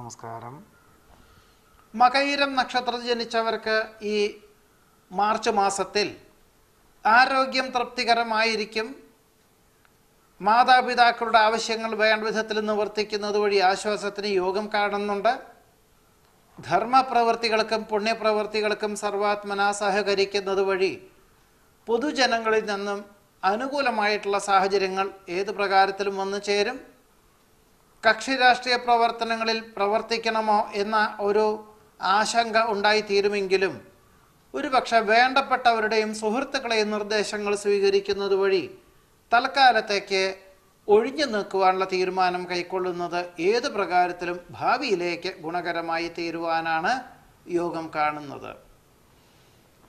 നമസ്കാരം. മകയിരം നക്ഷത്രത്തിൽ ജനിച്ചവർക്ക് ഈ മാർച്ച് മാസത്തിൽ ആരോഗ്യം തൃപ്തികരമായിരിക്കും. മാതാപിതാക്കളുടെ ആവശ്യങ്ങൾ വേണ്ട വിധത്തിൽ നിവർത്തിക്കുന്നത് വഴി ആശ്വാസത്തിന് യോഗം കാണുന്നുണ്ട്. ധർമ്മപ്രവൃത്തികൾക്കും പുണ്യപ്രവൃത്തികൾക്കും സർവാത്മന സഹകരിക്കുന്നത് വഴി പൊതുജനങ്ങളിൽ നിന്നും അനുകൂലമായിട്ടുള്ള സാഹചര്യങ്ങൾ ഏത് പ്രകാരത്തിലും വന്നു ചേരും. കക്ഷി രാഷ്ട്രീയ പ്രവർത്തനങ്ങളിൽ പ്രവർത്തിക്കണമോ എന്ന ഒരു ആശങ്ക ഉണ്ടായിത്തീരുമെങ്കിലും ഒരുപക്ഷെ വേണ്ടപ്പെട്ടവരുടെയും സുഹൃത്തുക്കളെയും നിർദ്ദേശങ്ങൾ സ്വീകരിക്കുന്നത് വഴി തൽക്കാലത്തേക്ക് ഒഴിഞ്ഞു നിൽക്കുവാനുള്ള തീരുമാനം കൈക്കൊള്ളുന്നത് ഏത് പ്രകാരത്തിലും ഭാവിയിലേക്ക് ഗുണകരമായി തീരുവാനാണ് യോഗം കാണുന്നത്.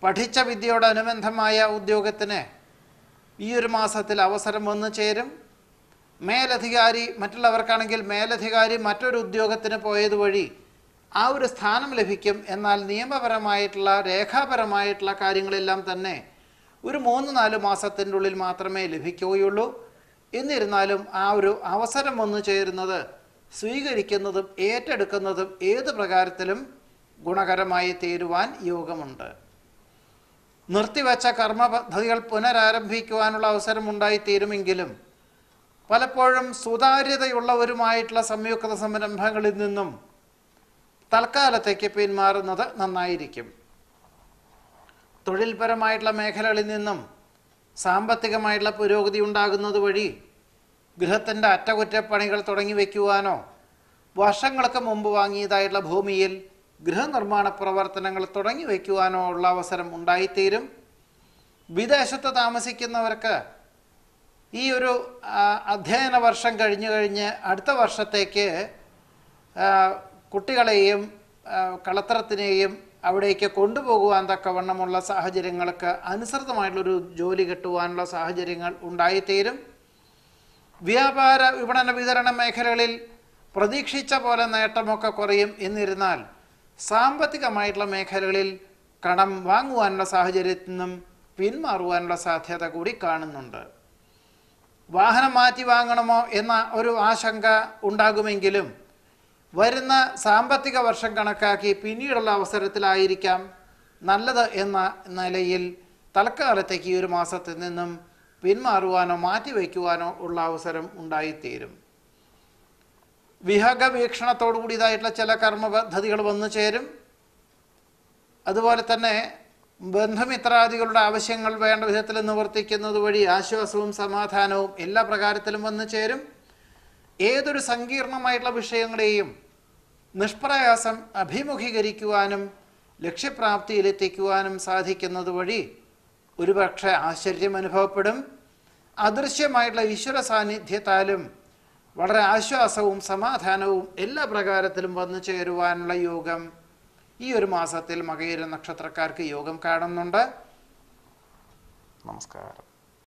പഠിച്ച വിദ്യയോടനുബന്ധമായ ഉദ്യോഗത്തിന് ഈ ഒരു മാസത്തിൽ അവസരം വന്നു ചേരും. മേലധികാരി മറ്റുള്ളവർക്കാണെങ്കിൽ മേലധികാരി മറ്റൊരു ഉദ്യോഗത്തിന് പോയത് വഴി ആ ഒരു സ്ഥാനം ലഭിക്കും. എന്നാൽ നിയമപരമായിട്ടുള്ള രേഖാപരമായിട്ടുള്ള കാര്യങ്ങളെല്ലാം തന്നെ ഒരു മൂന്ന് നാല് മാസത്തിന്റെ ഉള്ളിൽ മാത്രമേ ലഭിക്കുകയുള്ളൂ. എന്നിരുന്നാലും ആ ഒരു അവസരം വന്നു ചേരുന്നത് സ്വീകരിക്കുന്നതും ഏറ്റെടുക്കുന്നതും ഏത് പ്രകാരത്തിലും ഗുണകരമായി തീരുവാൻ യോഗമുണ്ട്. നിർത്തിവച്ച കർമ്മ പദ്ധതികൾ പുനരാരംഭിക്കുവാനുള്ള അവസരം ഉണ്ടായിത്തീരുമെങ്കിലും പലപ്പോഴും സുതാര്യതയുള്ളവരുമായിട്ടുള്ള സംയുക്ത സംരംഭങ്ങളിൽ നിന്നും തൽക്കാലത്തേക്ക് പിന്മാറുന്നത് നന്നായിരിക്കും. തൊഴിൽപരമായിട്ടുള്ള മേഖലകളിൽ നിന്നും സാമ്പത്തികമായിട്ടുള്ള പുരോഗതി ഉണ്ടാകുന്നത് വഴി ഗൃഹത്തിന്റെ അറ്റകുറ്റപ്പണികൾ തുടങ്ങി വയ്ക്കുവാനോ വർഷങ്ങൾക്ക് മുമ്പ് വാങ്ങിയതായിട്ടുള്ള ഭൂമിയിൽ ഗൃഹനിർമ്മാണ പ്രവർത്തനങ്ങൾ തുടങ്ങി വയ്ക്കുവാനോ ഉള്ള അവസരം ഉണ്ടായിത്തീരും. വിദേശത്ത് താമസിക്കുന്നവർക്ക് ഈ ഒരു അധ്യയന വർഷം കഴിഞ്ഞു കഴിഞ്ഞ് അടുത്ത വർഷത്തേക്ക് കുട്ടികളെയും കളത്രത്തിനെയും അവിടേക്ക് കൊണ്ടുപോകുവാൻ തക്കവണ്ണമുള്ള സാഹചര്യങ്ങൾക്ക് അനുസൃതമായിട്ടുള്ളൊരു ജോലി കിട്ടുവാനുള്ള സാഹചര്യങ്ങൾ ഉണ്ടായിത്തീരും. വ്യാപാര വിപണന വിതരണ മേഖലകളിൽ പ്രതീക്ഷിച്ച പോലെ നേട്ടമൊക്കെ കുറയും എന്നിരുന്നാൽ സാമ്പത്തികമായിട്ടുള്ള മേഖലകളിൽ കടം വാങ്ങുവാനുള്ള സാഹചര്യത്തിൽ നിന്നും പിന്മാറുവാനുള്ള സാധ്യത കൂടി കാണുന്നുണ്ട്. വാഹനം മാറ്റി വാങ്ങണമോ എന്ന ഒരു ആശങ്ക ഉണ്ടാകുമെങ്കിലും വരുന്ന സാമ്പത്തിക വർഷം കണക്കാക്കി പിന്നീടുള്ള അവസരത്തിലായിരിക്കാം നല്ലത് എന്ന നിലയിൽ തൽക്കാലത്തേക്ക് ഈ ഒരു മാസത്തിൽ നിന്നും പിന്മാറുവാനോ മാറ്റിവെക്കുവാനോ ഉള്ള അവസരം ഉണ്ടായിത്തീരും. വിഹക വീക്ഷണത്തോടു കൂടിയതായിട്ടുള്ള ചില കർമ്മ പദ്ധതികൾ വന്നു ചേരും അതുപോലെ തന്നെ ബന്ധുമിത്രാദികളുടെ ആവശ്യങ്ങൾ വേണ്ട വിധത്തിൽ നിവർത്തിക്കുന്നത് വഴി ആശ്വാസവും സമാധാനവും എല്ലാ പ്രകാരത്തിലും വന്നു ചേരും. ഏതൊരു സങ്കീർണമായിട്ടുള്ള വിഷയങ്ങളെയും നിഷ്പ്രയാസം അഭിമുഖീകരിക്കുവാനും ലക്ഷ്യപ്രാപ്തിയിലെത്തിക്കുവാനും സാധിക്കുന്നത് വഴി ഒരുപക്ഷെ ആശ്ചര്യം അനുഭവപ്പെടും. അദൃശ്യമായിട്ടുള്ള ഈശ്വര സാന്നിധ്യത്താലും വളരെ ആശ്വാസവും സമാധാനവും എല്ലാ പ്രകാരത്തിലും വന്നു ചേരുവാനുള്ള യോഗം ഈ ഒരു മാസത്തിൽ മകയിര നക്ഷത്രക്കാർക്ക് യോഗം കാണുന്നുണ്ട്. നമസ്കാരം.